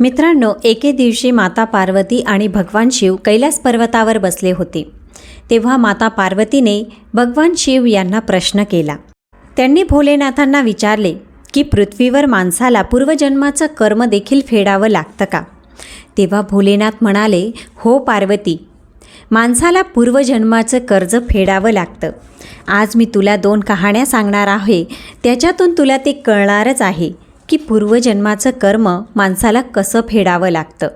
मित्रांनो एके दिवशी माता पार्वती आणि भगवान शिव कैलास पर्वतावर बसले होते. तेव्हा माता पार्वतीने भगवान शिव यांना प्रश्न केला. त्यांनी भोलेनाथांना विचारले की पृथ्वीवर माणसाला पूर्वजन्माचं कर्म देखील फेडावं लागतं का? तेव्हा भोलेनाथ म्हणाले हो पार्वती माणसाला पूर्वजन्माचं कर्ज फेडावं लागतं. आज मी तुला दोन कहाण्या सांगणार आहे. त्याच्यातून तुला ते कळणारच आहे. की पूर्वजन्माचं कर्म माणसाला कसं फेडावं लागतं?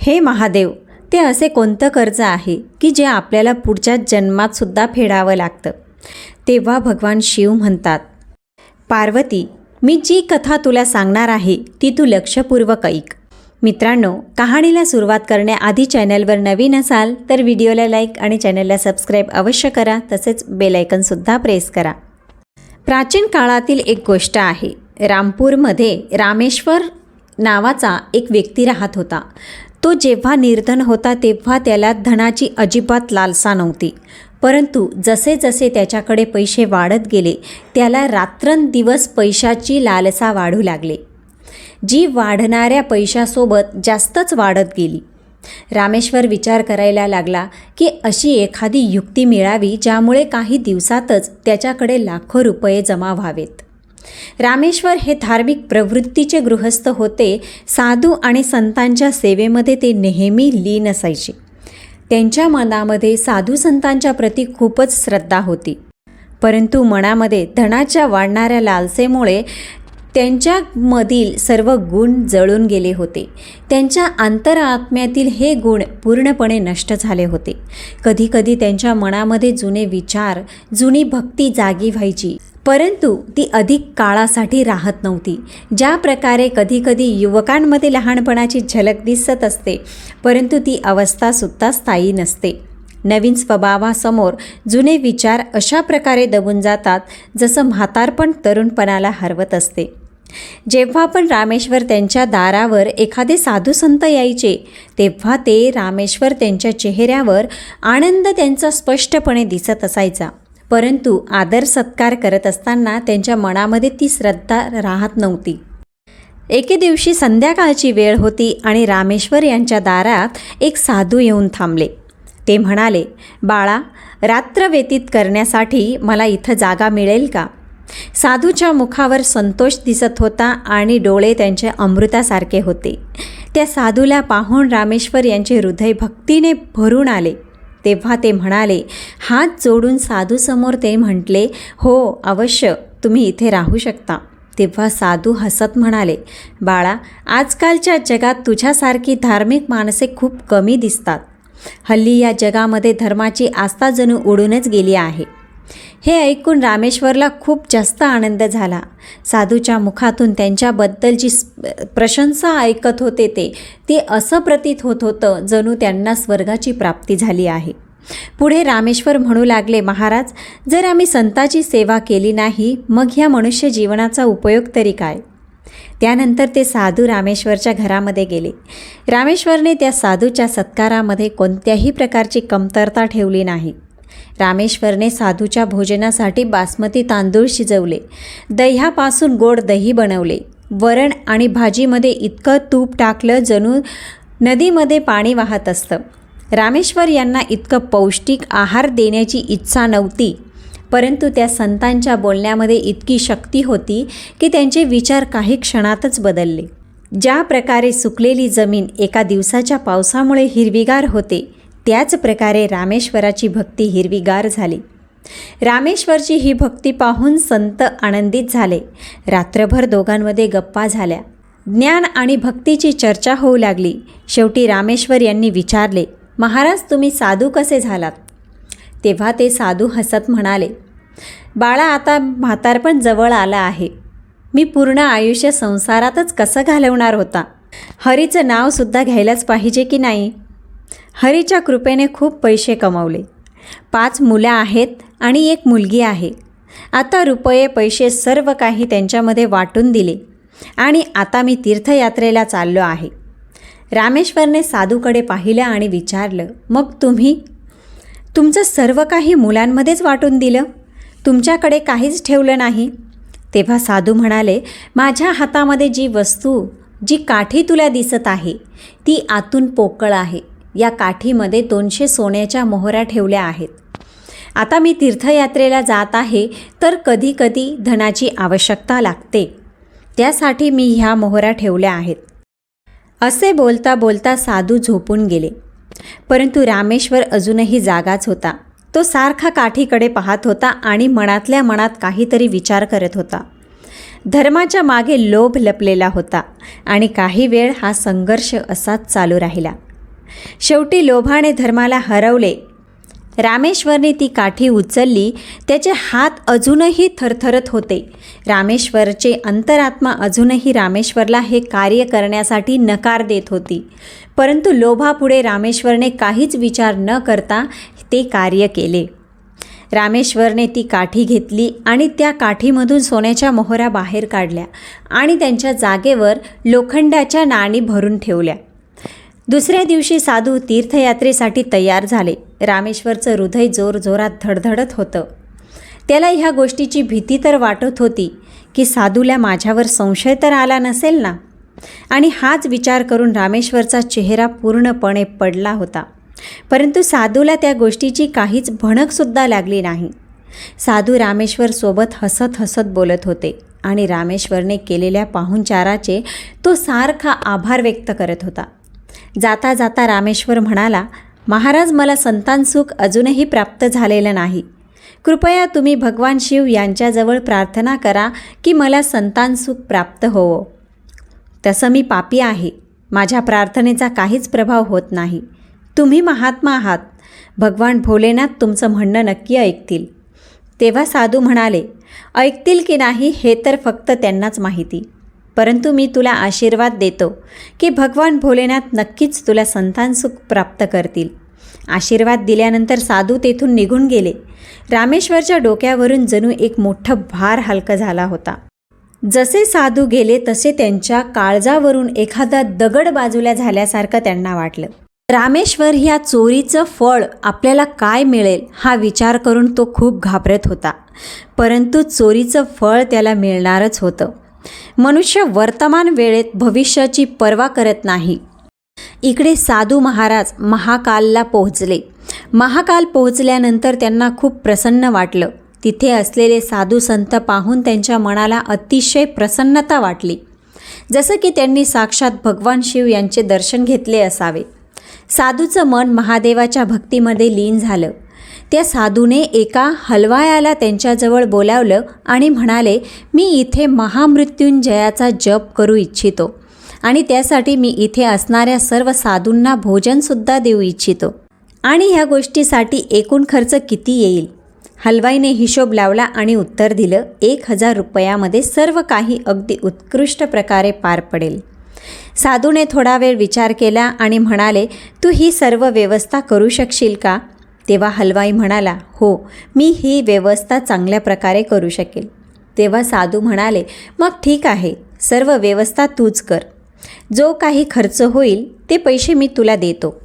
हे महादेव ते असे कोणतं कर्ज आहे की जे आपल्याला पुढच्या जन्मातसुद्धा फेडावं लागतं? तेव्हा भगवान शिव म्हणतात पार्वती मी जी कथा तुला सांगणार आहे ती तू लक्षपूर्वक ऐक. मित्रांनो कहाणीला सुरुवात करण्याआधी चॅनलवर नवीन असाल तर व्हिडिओला लाईक आणि चॅनलला सबस्क्राईब अवश्य करा तसेच बेलायकनसुद्धा प्रेस करा. प्राचीन काळातील एक गोष्ट आहे रामपूरमध्ये रामेश्वर नावाचा एक व्यक्ती राहत होता. तो जेव्हा निर्धन होता तेव्हा त्याला धनाची अजिबात लालसा नव्हती. परंतु जसे जसे त्याच्याकडे पैसे वाढत गेले त्याला रात्रंदिवस पैशाची लालसा वाढू लागले. जी वाढणाऱ्या पैशासोबत जास्तच वाढत गेली. रामेश्वर विचार करायला लागला की अशी एखादी युक्ती मिळावी ज्यामुळे काही दिवसातच त्याच्याकडे लाखो रुपये जमा व्हावेत. रामेश्वर हे धार्मिक प्रवृत्तीचे गृहस्थ होते. साधू आणि संतांच्या सेवेमध्ये ते नेहमी लीन असायचे. त्यांच्या मनामध्ये साधू संतांच्या प्रती खूपच श्रद्धा होती. परंतु मनामध्ये धनाच्या वाढणाऱ्या लालसेमुळे त्यांच्यामधील सर्व गुण जळून गेले होते. त्यांच्या अंतरात्म्यातील हे गुण पूर्णपणे नष्ट झाले होते. कधीकधी त्यांच्या मनामध्ये जुने विचार जुनी भक्ती जागी व्हायची. परंतु ती अधिक काळासाठी राहत नव्हती. ज्या प्रकारे कधीकधी युवकांमध्ये लहानपणाची झलक दिसत असते परंतु ती अवस्थासुद्धा स्थायी नसते. नवीन स्वभावासमोर जुने विचार अशा प्रकारे दबून जातात जसं म्हातारपण तरुणपणाला हरवत असते. जेव्हा पण रामेश्वर त्यांच्या दारावर एखादे साधू संत यायचे तेव्हा ते रामेश्वर त्यांच्या चेहऱ्यावर आनंद त्यांचा स्पष्टपणे दिसत असायचा. परंतु आदर सत्कार करत असताना त्यांच्या मनामध्ये ती श्रद्धा राहत नव्हती. एके दिवशी संध्याकाळची वेळ होती आणि रामेश्वर यांच्या दारात एक साधू येऊन थांबले. ते म्हणाले बाळा रात्र व्यतीत करण्यासाठी मला इथं जागा मिळेल का? साधूच्या मुखावर संतोष दिसत होता आणि डोळे त्यांचे अमृतासारखे होते. त्या साधूला पाहून रामेश्वर यांचे हृदय भक्तीने भरून आले. तेव्हा ते म्हणाले हात जोडून साधूसमोर ते म्हटले हो अवश्य तुम्ही इथे राहू शकता. तेव्हा साधू हसत म्हणाले बाळा आजकालच्या जगात तुझ्यासारखी धार्मिक माणसे खूप कमी दिसतात. हल्ली या जगामध्ये धर्माची आस्था जणू उडूनच गेली आहे. हे ऐकून रामेश्वरला खूप जास्त आनंद झाला. साधूच्या मुखातून त्यांच्याबद्दलची प्रशंसा ऐकत होते ते. ते असं प्रतीत होत होतं जणू त्यांना स्वर्गाची प्राप्ती झाली आहे. पुढे रामेश्वर म्हणू लागले महाराज जर आम्ही संताची सेवा केली नाही मग ह्या मनुष्य जीवनाचा उपयोग तरी काय? त्यानंतर ते साधू रामेश्वरच्या घरामध्ये गेले. रामेश्वरने त्या साधूच्या सत्कारामध्ये कोणत्याही प्रकारची कमतरता ठेवली नाही. रामेश्वरने साधूच्या भोजनासाठी बासमती तांदूळ शिजवले. दह्यापासून गोड दही बनवले. वरण आणि भाजीमध्ये इतकं तूप टाकलं जणू नदीमध्ये पाणी वाहत असतं. रामेश्वर यांना इतकं पौष्टिक आहार देण्याची इच्छा नव्हती. परंतु त्या संतांच्या बोलण्यामध्ये इतकी शक्ती होती की त्यांचे विचार काही क्षणातच बदलले. ज्या प्रकारे सुकलेली जमीन एका दिवसाच्या पावसामुळे हिरवीगार होते त्याच प्रकारे रामेश्वराची भक्ती हिरवीगार झाली. रामेश्वरची ही भक्ती पाहून संत आनंदित झाले. रात्रभर दोघांमध्ये गप्पा झाल्या. ज्ञान आणि भक्तीची चर्चा होऊ लागली. शेवटी रामेश्वर यांनी विचारले महाराज तुम्ही साधू कसे झालात? तेव्हा ते साधू हसत म्हणाले बाळा आता म्हातारपण जवळ आलं आहे. मी पूर्ण आयुष्य संसारातच कसं घालवणार होता? हरीचं नावसुद्धा घ्यायलाच पाहिजे की नाही? हरीच्या कृपेने खूप पैसे कमवले. पाच मुलं आहेत आणि एक मुलगी आहे. आता रुपये पैसे सर्व काही त्यांच्यामध्ये वाटून दिले. आणि आता मी तीर्थयात्रेला चाललो आहे. रामेश्वरने साधूकडे पाहिलं आणि विचारलं मग तुम्ही? तुमचं सर्व काही मुलांमध्येच वाटून दिलं? तुमच्याकडे काहीच ठेवलं नाही? तेव्हा साधू म्हणाले माझ्या हातामध्ये जी वस्तू जी काठी तुला दिसत आहे ती आतून पोकळ आहे. या काठीमध्ये दोनशे सोन्याच्या मोहऱ्या ठेवल्या आहेत. आता मी तीर्थयात्रेला जात आहे तर कधी कधी धनाची आवश्यकता लागते. त्यासाठी मी ह्या मोहऱ्या ठेवल्या आहेत. असे बोलता बोलता साधू झोपून गेले. परंतु रामेश्वर अजूनही जागाच होता. तो सारखा काठीकडे पाहत होता आणि मनातल्या मनात काहीतरी विचार करत होता. धर्माच्या मागे लोभ लपलेला होता आणि काही वेळ हा संघर्ष असाच चालू राहिला. शेवटी लोभाने धर्माला हरवले. रामेश्वरने ती काठी उचलली त्याचे हात अजूनही थरथरत होते. रामेश्वरचे अंतरात्मा अजूनही रामेश्वरला हे कार्य करण्यासाठी नकार देत होती. परंतु लोभापुढे रामेश्वरने काहीच विचार न करता ते कार्य केले. रामेश्वरने ती काठी घेतली आणि त्या काठीमधून सोन्याच्या मोहरा बाहेर काढल्या आणि त्यांच्या जागेवर लोखंडाच्या नाणी भरून ठेवल्या. दुसऱ्या दिवशी साधू तीर्थयात्रेसाठी तयार झाले. रामेश्वरचं हृदय जोरजोरात धडधडत होतं. त्याला ह्या गोष्टीची भीती तर वाटत होती की साधूला माझ्यावर संशय तर आला नसेल ना? आणि हाच विचार करून रामेश्वरचा चेहरा पूर्णपणे पडला होता. परंतु साधूला त्या गोष्टीची काहीच भणकसुद्धा लागली नाही. साधू रामेश्वर सोबत हसत हसत बोलत होते आणि रामेश्वरने केलेल्या पाहुणचाराचे तो सारखा आभार व्यक्त करत होता. जाता जाता रामेश्वर म्हणाला महाराज मला संतान सुख अजूनही प्राप्त झालेलं नाही. कृपया तुम्ही भगवान शिव यांच्याजवळ प्रार्थना करा की मला संतान सुख प्राप्त होवो. तसं मी पापी आहे. माझ्या प्रार्थनेचा काहीच प्रभाव होत नाही. तुम्ही महात्मा आहात. भगवान भोलेनाथ तुमचं म्हणणं नक्की ऐकतील. तेव्हा साधू म्हणाले ऐकतील की नाही हे तर फक्त त्यांनाच माहिती. परंतु मी तुला आशीर्वाद देतो की भगवान भोलेनाथ नक्कीच तुला संतान सुख प्राप्त करतील. आशीर्वाद दिल्यानंतर साधू तेथून निघून गेले. रामेश्वरच्या डोक्यावरून जणू एक मोठं भार हलकं झाला होता. जसे साधू गेले तसे त्यांच्या काळजावरून एखादा दगड बाजूला झाल्यासारखं त्यांना वाटलं. रामेश्वर ह्या चोरीचं फळ आपल्याला काय मिळेल हा विचार करून तो खूप घाबरत होता. परंतु चोरीचं फळ त्याला मिळणारच होतं. मनुष्य वर्तमान वेळेत भविष्याची पर्वा करत नाही. इकडे साधू महाराज महाकालला पोहोचले. महाकाल पोहोचल्यानंतर त्यांना खूप प्रसन्न वाटलं. तिथे असलेले साधू संत पाहून त्यांच्या मनाला अतिशय प्रसन्नता वाटली. जसं की त्यांनी साक्षात भगवान शिव यांचे दर्शन घेतले असावे. साधूचं मन महादेवाच्या भक्तीमध्ये लीन झालं. त्या साधूने एका हलवायाला त्यांच्याजवळ बोलावलं आणि म्हणाले मी इथे महामृत्युंजयाचा जप करू इच्छितो आणि त्यासाठी मी इथे असणाऱ्या सर्व साधूंना भोजनसुद्धा देऊ इच्छितो. आणि ह्या गोष्टीसाठी एकूण खर्च किती येईल? हलवाईने हिशोब लावला आणि उत्तर दिलं एक हजार रुपयामध्ये सर्व काही अगदी उत्कृष्ट प्रकारे पार पडेल. साधूने थोडा वेळ विचार केला आणि म्हणाले तू ही सर्व व्यवस्था करू शकशील का? तेव्हा हलवाई म्हणाला हो मी ही व्यवस्था चांगल्या प्रकारे करू शकेल. तेव्हा साधू म्हणाले मग ठीक आहे सर्व व्यवस्था तूच कर. जो काही खर्च होईल ते पैसे मी तुला देतो.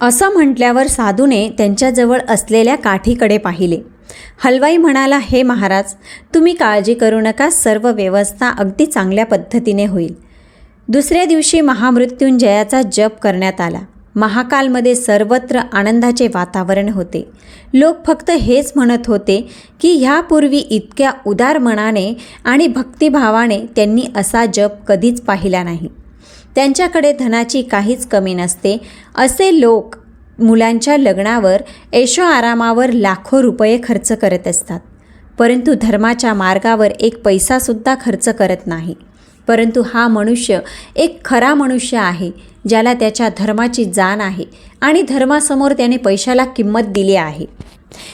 असं म्हटल्यावर साधूने त्यांच्याजवळ असलेल्या काठीकडे पाहिले. हलवाई म्हणाला हे महाराज तुम्ही काळजी करू नका सर्व व्यवस्था अगदी चांगल्या पद्धतीने होईल. दुसऱ्या दिवशी महामृत्युंजयाचा जप करण्यात आला. महाकालमध्ये सर्वत्र आनंदाचे वातावरण होते. लोक फक्त हेच म्हणत होते की ह्यापूर्वी इतक्या उदार मनाने आणि भक्तिभावाने त्यांनी असा जप कधीच पाहिला नाही. त्यांच्याकडे धनाची काहीच कमी नसते. असे लोक मुलांच्या लग्नावर ऐशो आरामावर लाखो रुपये खर्च करत असतात. परंतु धर्माच्या मार्गावर एक पैसासुद्धा खर्च करत नाही. परंतु हा मनुष्य एक खरा मनुष्य आहे. ज्याला त्याच्या धर्माची जाण आहे आणि धर्मासमोर त्याने पैशाला किंमत दिली आहे.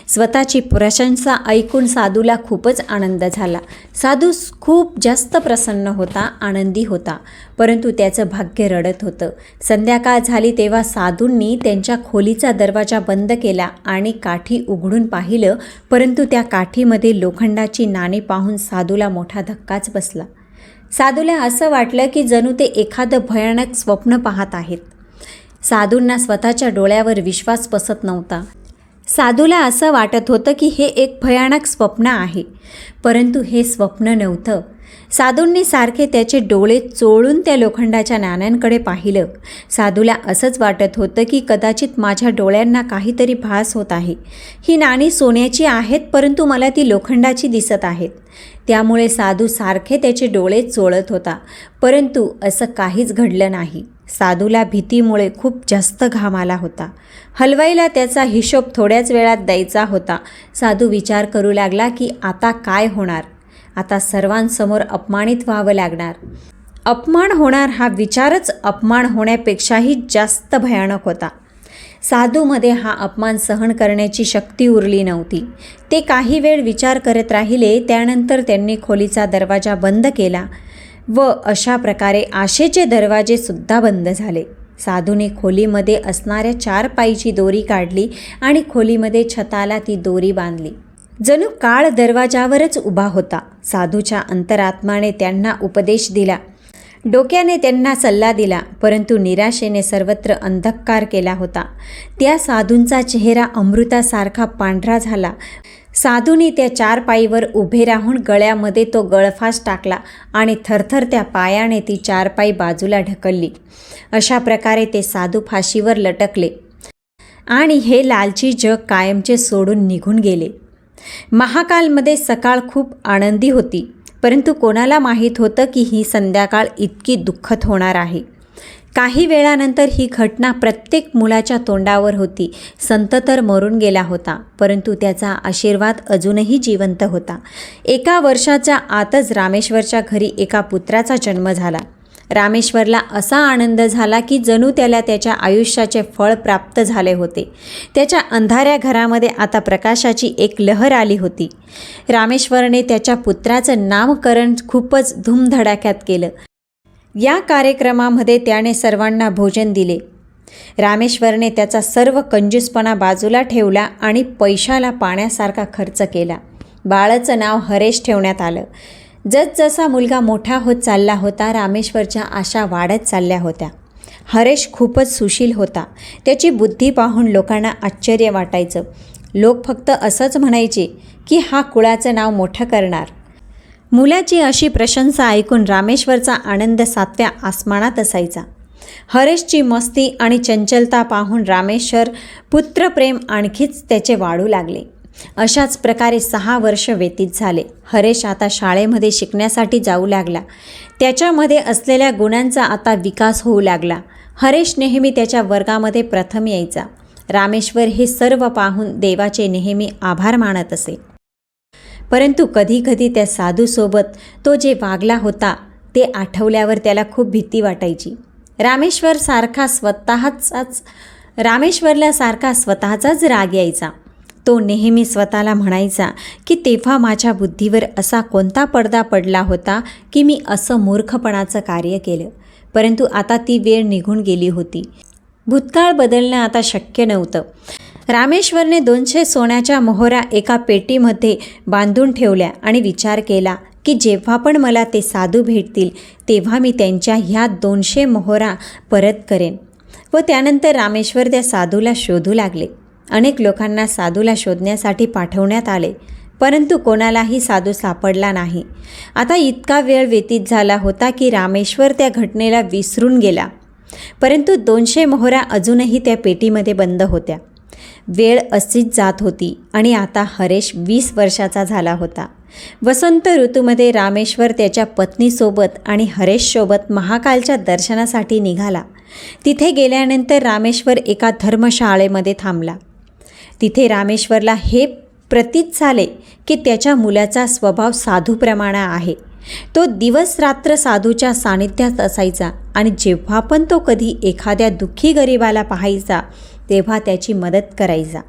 स्वतःची प्रशंसा ऐकून साधूला खूपच आनंद झाला. साधू खूप जास्त प्रसन्न होता आनंदी होता परंतु त्याचं भाग्य रडत होतं. संध्याकाळ झाली तेव्हा साधूंनी त्यांच्या खोलीचा दरवाजा बंद केला आणि काठी उघडून पाहिलं परंतु त्या काठीमध्ये लोखंडाची नाणी पाहून साधूला मोठा धक्काच बसला. साधूला असं वाटलं की जणू ते एखादं भयानक स्वप्न पाहत आहेत. साधूंना स्वतःच्या डोळ्यावर विश्वास बसत नव्हता. साधूला असं वाटत होतं की हे एक भयानक स्वप्न आहे परंतु हे स्वप्न नव्हतं. साधूंनी सारखे त्याचे डोळे चोळून त्या लोखंडाच्या नाण्यांकडे पाहिलं. साधूला असंच वाटत होतं की कदाचित माझ्या डोळ्यांना काहीतरी भास होत आहे. ही नाणी सोन्याची आहेत परंतु मला ती लोखंडाची दिसत आहेत. त्यामुळे साधू सारखे त्याचे डोळे चोळत होता. परंतु असं काहीच घडलं नाही. साधूला भीतीमुळे खूप जास्त घाम आला होता. हलवाईला त्याचा हिशोब थोड्याच वेळात द्यायचा होता. साधू विचार करू लागला की आता काय होणार? आता सर्वांसमोर अपमानित व्हावं लागणार. अपमान होणार हा विचारच अपमान होण्यापेक्षाही जास्त भयानक होता. साधूमध्ये हा अपमान सहन करण्याची शक्ती उरली नव्हती. ते काही वेळ विचार करत राहिले त्यानंतर त्यांनी खोलीचा दरवाजा बंद केला व अशा प्रकारे आशेचे दरवाजेसुद्धा बंद झाले. साधूने खोलीमध्ये असणाऱ्या चार पायीची दोरी काढली आणि खोलीमध्ये छताला ती दोरी बांधली. जणू काळ दरवाजावरच उभा होता. साधूच्या अंतरात्माने त्यांना उपदेश दिला. डोक्याने त्यांना सल्ला दिला परंतु निराशेने सर्वत्र अंधकार केला होता. त्या साधूंचा चेहरा अमृतासारखा पांढरा झाला. साधूने त्या चार पायीवर उभे राहून गळ्यामध्ये तो गळफास टाकला आणि थरथर त्या पायाने ती चार पायी बाजूला ढकलली. अशा प्रकारे ते साधू फाशीवर लटकले. आणि हे लालची जग कायमचे सोडून निघून गेले. महाकालमध्ये सकाळ खूप आनंदी होती परंतु कोणाला माहीत होतं की ही संध्याकाळ इतकी दुःखद होणार आहे? काही वेळानंतर ही घटना प्रत्येक मुलाच्या तोंडावर होती. संत तर मरून गेला होता परंतु त्याचा आशीर्वाद अजूनही जिवंत होता. एका वर्षाच्या आतच रामेश्वरच्या घरी एका पुत्राचा जन्म झाला. रामेश्वरला असा आनंद झाला की जणू त्याला त्याच्या आयुष्याचे फळ प्राप्त झाले होते. त्याच्या अंधाऱ्या घरामध्ये आता प्रकाशाची एक लहर आली होती. रामेश्वरने त्याच्या पुत्राचं नामकरण खूपच धूमधडाक्यात केलं. या कार्यक्रमामध्ये त्याने सर्वांना भोजन दिले. रामेश्वरने त्याचा सर्व कंजूसपणा बाजूला ठेवला आणि पैशाला पाण्यासारखा खर्च केला. बाळाचं नाव हरेश ठेवण्यात आलं. जसजसा मुलगा मोठा होत चालला होता रामेश्वरच्या आशा वाढत चालल्या होत्या. हरेश खूपच सुशील होता. त्याची बुद्धी पाहून लोकांना आश्चर्य वाटायचं. लोक फक्त असंच म्हणायचे की हा कुळाचं नाव मोठं करणार. मुलाची अशी प्रशंसा ऐकून रामेश्वरचा आनंद सातव्या आसमानात असायचा. हरेशची मस्ती आणि चंचलता पाहून रामेश्वर पुत्रप्रेम आणखीच त्याचे वाढू लागले. अशाच प्रकारे सहा वर्ष व्यतीत झाले. हरेश आता शाळेमध्ये शिकण्यासाठी जाऊ लागला. त्याच्यामध्ये असलेल्या गुणांचा आता विकास होऊ लागला. हरेश नेहमी त्याच्या वर्गामध्ये प्रथम यायचा. रामेश्वर हे सर्व पाहून देवाचे नेहमी आभार मानत असे. परंतु कधीकधी त्या साधूसोबत तो जे वागला होता ते आठवल्यावर त्याला खूप भीती वाटायची. रामेश्वर सारखा स्वतःचाच रामेश्वरला सारखा स्वतःचाच राग यायचा. तो नेहमी स्वतःला म्हणायचा की तेव्हा माझ्या बुद्धीवर असा कोणता पडदा पडला होता की मी असं मूर्खपणाचं कार्य केलं. परंतु आता ती वेळ निघून गेली होती. भूतकाळ बदलणं आता शक्य नव्हतं. रामेश्वरने दोनशे सोन्याच्या मोहरा एका पेटीमध्ये बांधून ठेवल्या आणि विचार केला की जेव्हा पण मला ते साधू भेटतील तेव्हा मी त्यांच्या ह्या दोनशे मोहरा परत करेन व त्यानंतर रामेश्वर त्या साधूला शोधू लागले. अनेक लोकांना साधूला शोधण्यासाठी पाठवण्यात आले परंतु कोणालाही साधू सापडला नाही. आता इतका वेळ व्यतीत झाला होता की रामेश्वर त्या घटनेला विसरून गेला. परंतु दोनशे मोहरा अजूनही त्या पेटीमध्ये बंद होत्या. वेळ अशीच जात होती आणि आता हरेश वीस वर्षाचा झाला होता. वसंत ऋतूमध्ये रामेश्वर त्याच्या पत्नीसोबत आणि हरेशसोबत महाकालच्या दर्शनासाठी निघाला. तिथे गेल्यानंतर रामेश्वर एका धर्मशाळेमध्ये थांबला. तिथे रामेश्वरला हे प्रतीत झाले की त्याच्या मुलाचा स्वभाव साधूप्रमाणा आहे. तो दिवस रात्र साधूच्या सानिध्यात असायचा आणि जेव्हा पण तो कधी एखाद्या दुःखी गरिबाला पाहायचा तेव्हा त्याची मदत करायचा.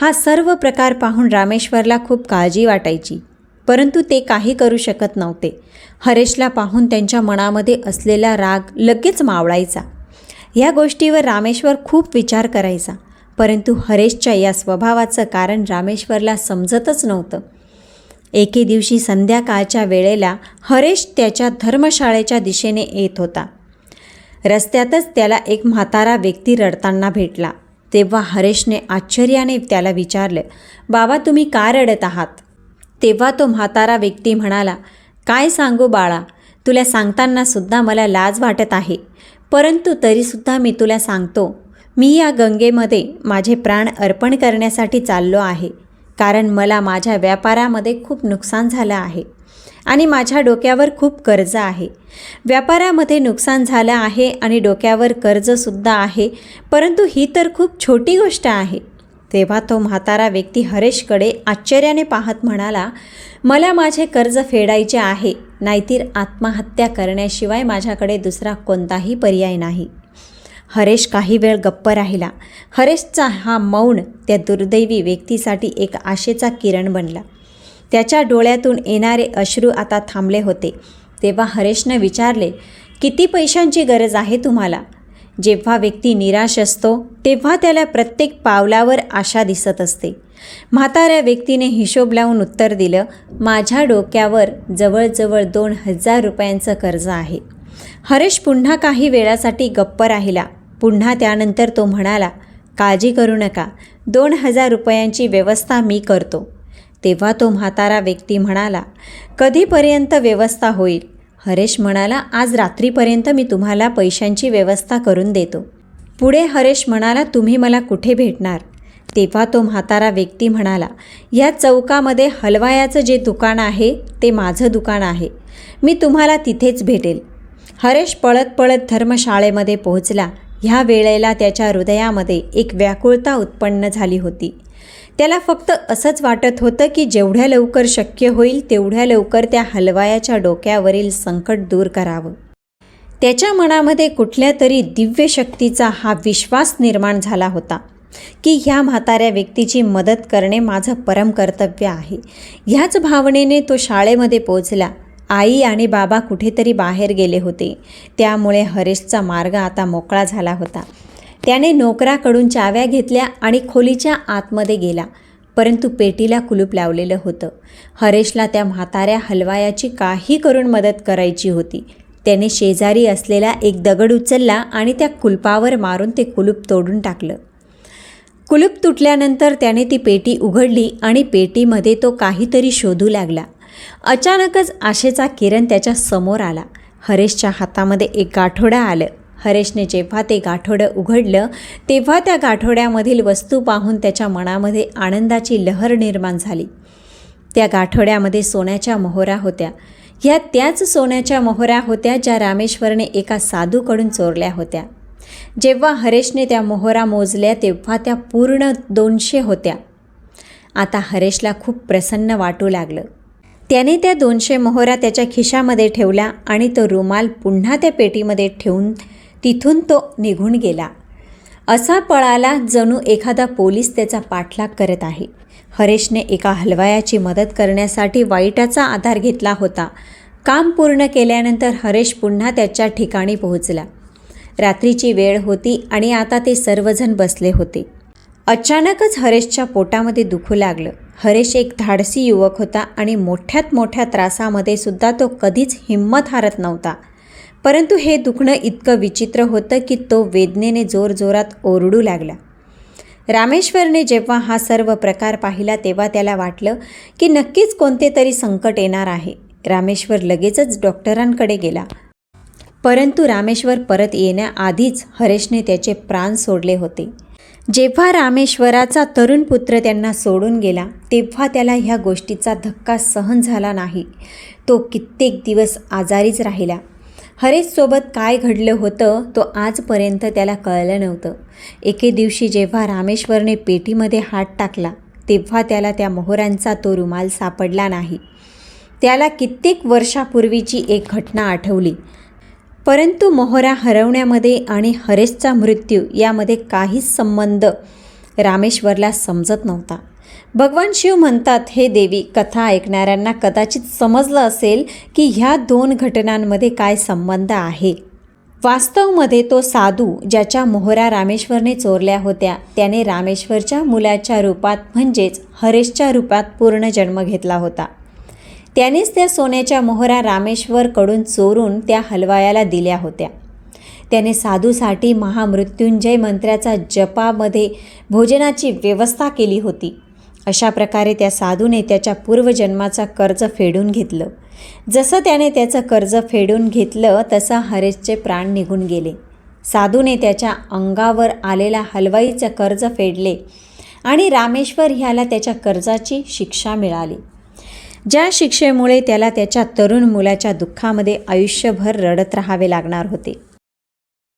हा सर्व प्रकार पाहून रामेश्वरला खूप काळजी वाटायची. परंतु ते काही करू शकत नव्हते. हरेशला पाहून त्यांच्या मनामध्ये असलेला राग लगेच मावळायचा. या गोष्टीवर रामेश्वर खूप विचार करायचा. परंतु हरेशच्या या स्वभावाचं कारण रामेश्वरला समजतच नव्हतं. एके दिवशी संध्याकाळच्या वेळेला हरेश त्याच्या धर्मशाळेच्या दिशेने येत होता. रस्त्यातच त्याला एक म्हातारा व्यक्ती रडताना भेटला. तेव्हा हरेशने आश्चर्याने त्याला विचारलं बाबा तुम्ही का रडत आहात? तेव्हा तो म्हातारा व्यक्ती म्हणाला काय सांगू बाळा तुला सांगताना सुद्धा मला लाज वाटत आहे. परंतु तरीसुद्धा मी तुला सांगतो मी या गंगेमध्ये माझे प्राण अर्पण करण्यासाठी चाललो आहे कारण मला माझ्या व्यापारामध्ये खूप नुकसान झालं आहे आणि माझ्या डोक्यावर खूप कर्ज आहे. व्यापारामध्ये नुकसान झालं आहे आणि डोक्यावर कर्जसुद्धा आहे परंतु ही तर खूप छोटी गोष्ट आहे. तेव्हा तो म्हातारा व्यक्ती हरेशकडे आश्चर्याने पाहत म्हणाला मला माझे कर्ज फेडायचे आहे नाहीतर आत्महत्या करण्याशिवाय माझ्याकडे दुसरा कोणताही पर्याय नाही. हरेश काही वेळ गप्प राहिला. हरेशचा हा मौन त्या दुर्दैवी व्यक्तीसाठी एक आशेचा किरण बनला. त्याच्या डोळ्यातून येणारे अश्रू आता थांबले होते. तेव्हा हरेशनं विचारले किती पैशांची गरज आहे तुम्हाला? जेव्हा व्यक्ती निराश असतो तेव्हा त्याला प्रत्येक पावलावर आशा दिसत असते. म्हाताऱ्या व्यक्तीने हिशोब लावून उत्तर दिलं माझ्या डोक्यावर जवळजवळ दोन हजार रुपयांचं कर्ज आहे हरेश पुन्हा काही वेळासाठी गप्प राहिला. पुन्हा त्यानंतर तो म्हणाला काळजी करू नका. दोन हजार रुपयांची व्यवस्था मी करतो. तेव्हा तो म्हातारा व्यक्ती म्हणाला कधीपर्यंत व्यवस्था होईल? हरेश म्हणाला आज रात्रीपर्यंत मी तुम्हाला पैशांची व्यवस्था करून देतो. पुढे हरेश म्हणाला तुम्ही मला कुठे भेटणार? तेव्हा तो म्हातारा व्यक्ती म्हणाला या चौकामध्ये हलवायाचं जे दुकान आहे ते माझं दुकान आहे. मी तुम्हाला तिथेच भेटेल. हरेश पळत पळत धर्मशाळेमध्ये पोहोचला. ह्या वेळेला त्याच्या हृदयामध्ये एक व्याकुळता उत्पन्न झाली होती. त्याला फक्त असंच वाटत होतं की जेवढ्या लवकर शक्य होईल तेवढ्या लवकर त्या हलवायाच्या डोक्यावरील संकट दूर करावं. त्याच्या मनामध्ये कुठल्या तरी दिव्य शक्तीचा हा विश्वास निर्माण झाला होता की ह्या म्हाताऱ्या व्यक्तीची मदत करणे माझं परम कर्तव्य आहे. ह्याच भावनेने तो शाळेमध्ये पोचला आई आणि बाबा कुठेतरी बाहेर गेले होते. त्यामुळे हरेशचा मार्ग आता मोकळा झाला होता. त्याने नोकराकडून चाव्या घेतल्या आणि खोलीच्या आतमध्ये गेला. परंतु पेटीला कुलूप लावलेलं होतं. हरेशला त्या म्हाताऱ्या हलवायाची काही करून मदत करायची होती. त्याने शेजारी असलेला एक दगड उचलला आणि त्या कुलपावर मारून ते कुलूप तोडून टाकलं. कुलूप तुटल्यानंतर त्याने ती पेटी उघडली आणि पेटीमध्ये तो काहीतरी शोधू लागला. अचानकच आशेचा किरण त्याच्यासमोर आला. हरेशच्या हातामध्ये एक गाठोडं आलं. हरेशने जेव्हा ते गाठोडं उघडलं तेव्हा त्या गाठोड्यामधील वस्तू पाहून त्याच्या मनामध्ये आनंदाची लहर निर्माण झाली. त्या गाठोड्यामध्ये सोन्याच्या मोहरा होत्या. ह्या त्याच सोन्याच्या मोहरा होत्या ज्या रामेश्वरने एका साधूकडून चोरल्या होत्या. जेव्हा हरेशने त्या मोहरा मोजल्या तेव्हा त्या पूर्ण दोनशे होत्या. आता हरेशला खूप प्रसन्न वाटू लागलं. त्याने त्या दोनशे मोहरा त्याच्या खिशामध्ये ठेवल्या आणि तो रुमाल पुन्हा त्या पेटीमध्ये ठेवून तिथून तो निघून गेला. असा पळाला जणू एखादा पोलीस त्याचा पाठलाग करत आहे. हरेशने एका हलवायाची मदत करण्यासाठी वाईटाचा आधार घेतला होता. काम पूर्ण केल्यानंतर हरेश पुन्हा त्याच्या ठिकाणी पोहोचला. रात्रीची वेळ होती आणि आता ते सर्वजण बसले होते. अचानकच हरेशच्या पोटामध्ये दुखू लागलं. हरेश एक धाडसी युवक होता आणि मोठ्यात मोठ्या त्रासामध्ये सुद्धा तो कधीच हिंमत हारत नव्हता. परंतु हे दुखणं इतकं विचित्र होतं की तो वेदनेने जोरजोरात ओरडू लागला. रामेश्वरने जेव्हा हा सर्व प्रकार पाहिला तेव्हा त्याला वाटलं की नक्कीच कोणते तरी संकट येणार आहे. रामेश्वर लगेचच डॉक्टरांकडे गेला. परंतु रामेश्वर परत येण्याआधीच हरेशने त्याचे प्राण सोडले होते. जेव्हा रामेश्वराचा तरुण पुत्र त्यांना सोडून गेला तेव्हा त्याला ह्या गोष्टीचा धक्का सहन झाला नाही. तो कित्येक दिवस आजारीच राहिला. हरेशसोबत काय घडलं होतं तो आजपर्यंत त्याला कळलं नव्हतं. एके दिवशी जेव्हा रामेश्वरने पेटीमध्ये हात टाकला तेव्हा त्याला त्या मोहरांचा तो रुमाल सापडला नाही. त्याला कित्येक वर्षापूर्वीची एक घटना आठवली. परंतु मोहरा हरवण्यामध्ये आणि हरेशचा मृत्यू यामध्ये काहीच संबंध रामेश्वरला समजत नव्हता. भगवान शिव म्हणतात हे देवी कथा ऐकणाऱ्यांना कदाचित समजलं असेल की ह्या दोन घटनांमध्ये काय संबंध आहे. वास्तवमध्ये तो साधू ज्याच्या मोहरा रामेश्वरने चोरल्या होत्या त्याने रामेश्वरच्या मुलाच्या रूपात म्हणजेच हरेशच्या रूपात पूर्ण जन्म घेतला होता. त्यानेच त्या सोन्याच्या मोहरा रामेश्वरकडून चोरून त्या हलवायाला दिल्या होत्या. त्याने साधूसाठी महामृत्युंजय मंत्र्याचा जपामध्ये भोजनाची व्यवस्था केली होती. अशा प्रकारे त्या साधूने त्याच्या पूर्वजन्माचा कर्ज फेडून घेतलं. जसं त्याने त्याचं कर्ज फेडून घेतलं तसं हरेशचे प्राण निघून गेले. साधूने त्याच्या अंगावर आलेला हलवाईचं कर्ज फेडले आणि रामेश्वर ह्याला त्याच्या कर्जाची शिक्षा मिळाली. ज्या शिक्षेमुळे त्याला त्याच्या तरुण मुलाच्या दुःखामध्ये आयुष्यभर रडत राहावे लागणार होते.